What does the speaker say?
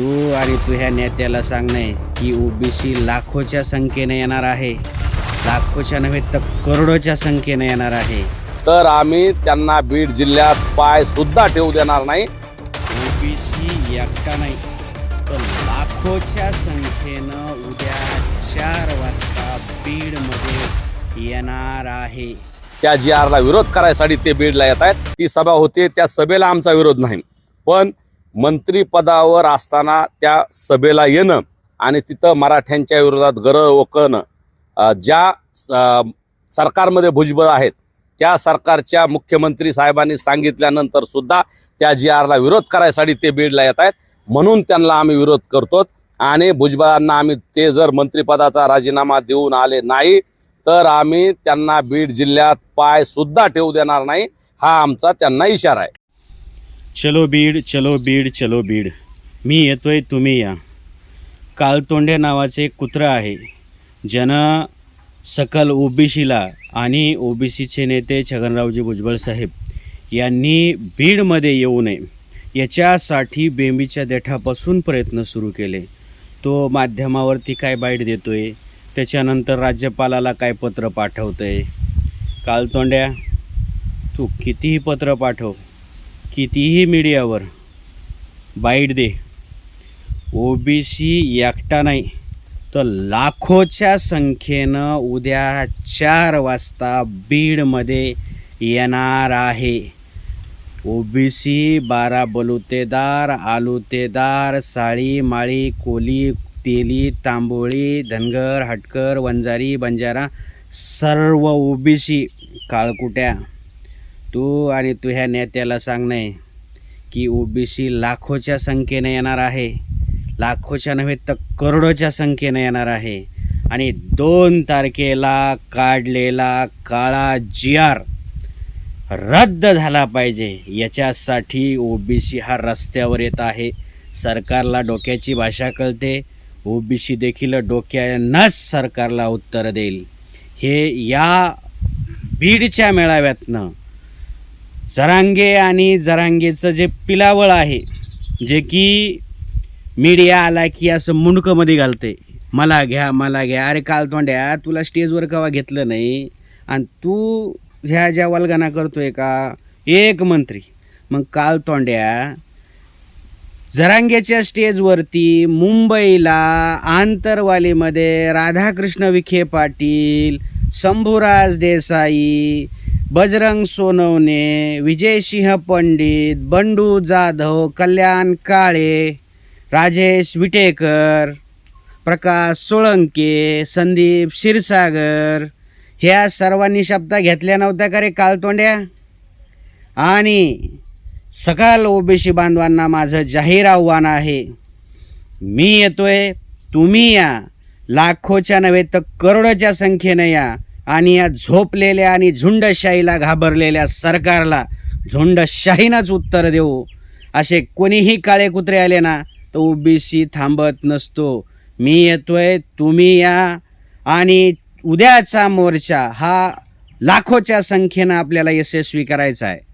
तू आणि तू ह्या नेत्याला सांगणे की ओबीसी लाखोच्या संख्येने येणार आहे. लाखोच्या नव्हे तर करोडोच्या संख्येने येणार आहे. तर आम्ही त्यांना बीड जिल्ह्यात पाय सुद्धा ठेवू देणार नाही. ओबीसी एकटा नाही तर लाखोच्या संख्येनं उद्या चार वाजता बीडमध्ये येणार आहे. त्या जी आरला विरोध करायसाठी ते बीडला येत आहेत. ती सभा होते त्या सभेला आमचा विरोध नाही. पण मंत्रीपदावर असताना त्या सभेला येणं आणि तिथं मराठ्यांच्या विरोधात गरळ ओकणं ज्या सरकारमध्ये भुजबळ आहेत त्या सरकारच्या मुख्यमंत्री साहेबांनी सांगितल्यानंतर सुद्धा त्या जी आरला विरोध करायसाठी ते बीडला येत आहेत. म्हणून त्यांना आम्ही विरोध करतो आणि भुजबळांना आम्ही ते जर मंत्रिपदाचा राजीनामा देऊन आले नाही तर आम्ही त्यांना बीड जिल्ह्यात पाय सुद्धा ठेवू देणार नाही हा आमचा त्यांना इशारा आहे. चलो बीड चलो बीड चलो बीड. मी येतोय तुम्ही या. कालतोंडे नावाचे एक कुत्रं आहे. ज्यानं सकल ओबीसीला आणि ओबीसीचे नेते छगनरावजी भुजबळ साहेब यांनी बीडमध्ये येऊ नये. याच्यासाठी बेंबीच्या देठापासून प्रयत्न सुरू केले. तो माध्यमावरती काय बाईट आहे त्याच्यानंतर राज्यपालाला काय पत्र पाठवतं आहे कालतोंड्या तू कितीही पत्र पाठव. कितीही मीडियावर बाईट दे ओबीसी एकटा नाही तर लाखोच्या संख्येनं उद्या चार वाजता बीडमध्ये येणार आहे. ओबीसी बारा बलुतेदार आलुतेदार साळी माळी कोली तेली तांबोळी धनगर हटकर वंजारी बंजारा सर्व ओबीसी. काळकुट्या तू आणि तू ह्या नेत्याला सांगणे की ओबीसी लाखोच्या संख्येने येणार आहे. लाखोच्या नव्हे तर करोडोच्या संख्येने येणार आहे. आणि दोन तारखेला काढलेला काळा जी आर रद्द झाला पाहिजे. याच्यासाठी ओबीसी हा रस्त्यावर येत आहे. सरकारला डोक्याची भाषा कळते. ओबीसी देखील डोक्यानंच सरकारला उत्तर देईल. हे या बीडच्या मेळाव्यातनं जरांगे आणि जरांगेचं जे पिलावळ आहे जे की मीडिया आला की असं मुंडकंमध्ये घालते. मला घ्या मला घ्या. अरे काल तोंड्या तुला स्टेजवर कवा घेतलं नाही? आणि तू ह्या ज्या वल्गना करतोय का? एक मंत्री. मग काल तोंड्या जरांगेच्या स्टेजवरती मुंबईला आंतरवालीमध्ये राधाकृष्ण विखे पाटील शंभूराज देसाई बजरंग सोनवणे विजयसिंह पंडित बंडू जाधव कल्याण काळे राजेश विटेकर प्रकाश सोळंके संदीप क्षीरसागर ह्या सर्वांनी शब्द घेतल्या नव्हत्या का रे कालतोंड्या? आणि सकाल ओबीसी बांधवांना माझं जाहीर आव्हान आहे मी येतोय तुम्ही या. लाखोच्या नव्हे तर करोडोच्या संख्येनं या. आणि या झोपलेल्या आणि झुंडशाहीला घाबरलेल्या सरकारला झुंडशाहीनंच उत्तर देऊ. असे कोणीही काळे कुत्रे आले ना तर ओबीसी थांबत नसतो. मी येतोय तुम्ही या. आणि उद्याचा मोर्चा हा लाखोच्या संख्येनं आपल्याला यशस्वी करायचा आहे.